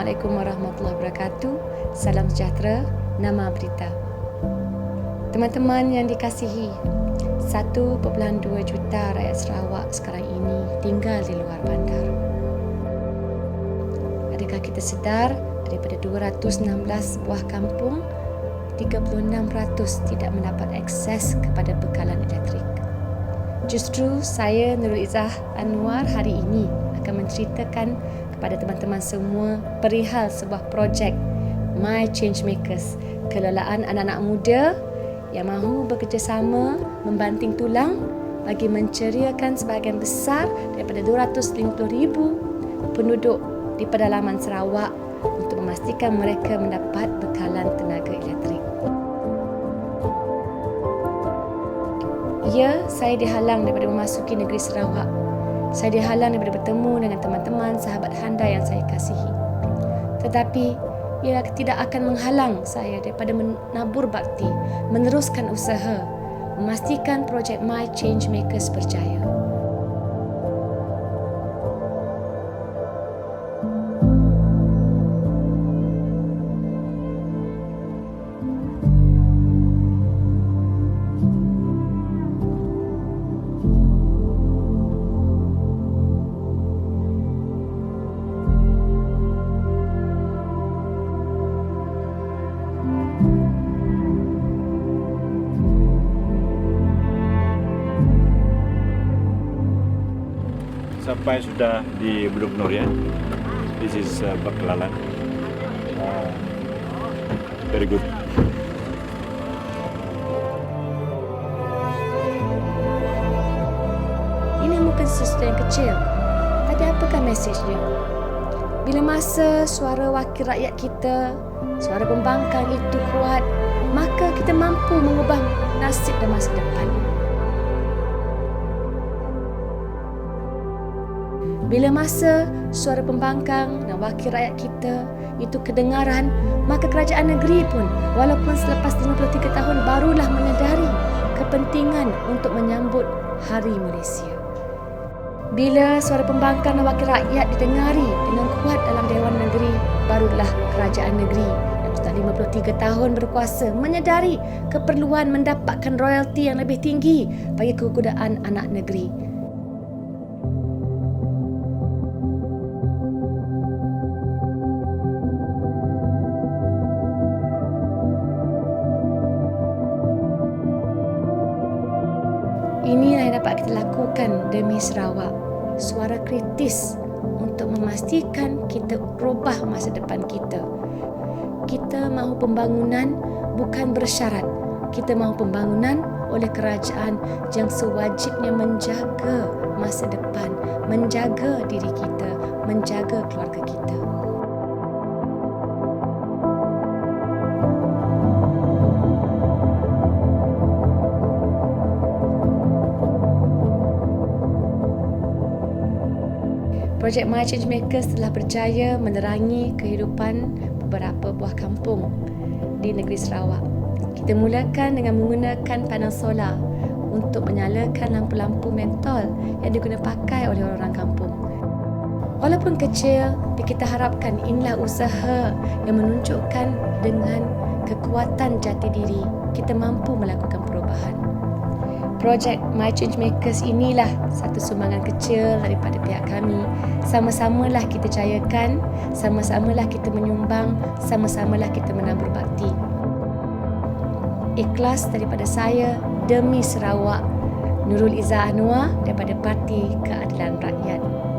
Assalamualaikum warahmatullahi wabarakatuh. Salam sejahtera. Nama berita. Teman-teman yang dikasihi, 1.2 juta rakyat Sarawak sekarang ini tinggal di luar bandar. Adakah kita sedar daripada 216 buah kampung, 36% tidak mendapat akses kepada bekalan elektrik. Justru saya Nurul Izzah Anwar hari ini akan menceritakan kepada teman-teman semua perihal sebuah projek My Changemakers, kelelaan anak-anak muda yang mahu bekerjasama membanting tulang bagi menceriakan sebahagian besar daripada 250,000 penduduk di pedalaman Sarawak untuk memastikan mereka mendapat bekalan tenaga elektrik. Ya, saya dihalang daripada memasuki negeri Sarawak. Saya dihalang daripada bertemu dengan teman-teman sahabat handai yang saya kasihi. Tetapi, ia tidak akan menghalang saya daripada menabur bakti, meneruskan usaha, memastikan projek My Change Makers berjaya. Sampai sudah di Belum Nurian. This is uh, Baklalan. Uh, very good. Ini bukan sesuatu yang kecil. Tapi apakah mesejnya? Bila masa suara wakil rakyat kita, suara pembangkang itu kuat, maka kita mampu mengubah nasib dan masa depan. Bila masa suara pembangkang dan wakil rakyat kita itu kedengaran, maka kerajaan negeri pun walaupun selepas 53 tahun barulah menyedari kepentingan untuk menyambut Hari Malaysia. Bila suara pembangkang dan wakil rakyat didengari dengan kuat dalam Dewan Negeri, barulah kerajaan negeri yang sudah 53 tahun berkuasa menyedari keperluan mendapatkan royalti yang lebih tinggi bagi kegunaan anak negeri yang dapat kita lakukan demi Sarawak. Suara kritis untuk memastikan kita rubah masa depan kita. Kita mahu pembangunan bukan bersyarat. Kita mahu pembangunan oleh kerajaan yang sewajibnya menjaga masa depan, menjaga diri kita, menjaga keluarga kita. Projek My Change Makers telah berjaya menerangi kehidupan beberapa buah kampung di negeri Sarawak. Kita mulakan dengan menggunakan panel solar untuk menyalakan lampu-lampu mentol yang diguna pakai oleh orang kampung. Walaupun kecil, kita harapkan inilah usaha yang menunjukkan dengan kekuatan jati diri kita mampu melakukan perubahan projek My Change Makers inilah satu sumbangan kecil daripada pihak kami. Sama-samalah kita cayakan, sama-samalah kita menyumbang, sama-samalah kita menabur bakti. Ikhlas daripada saya demi Sarawak. Nurul Izzah Anwar daripada Parti Keadilan Rakyat.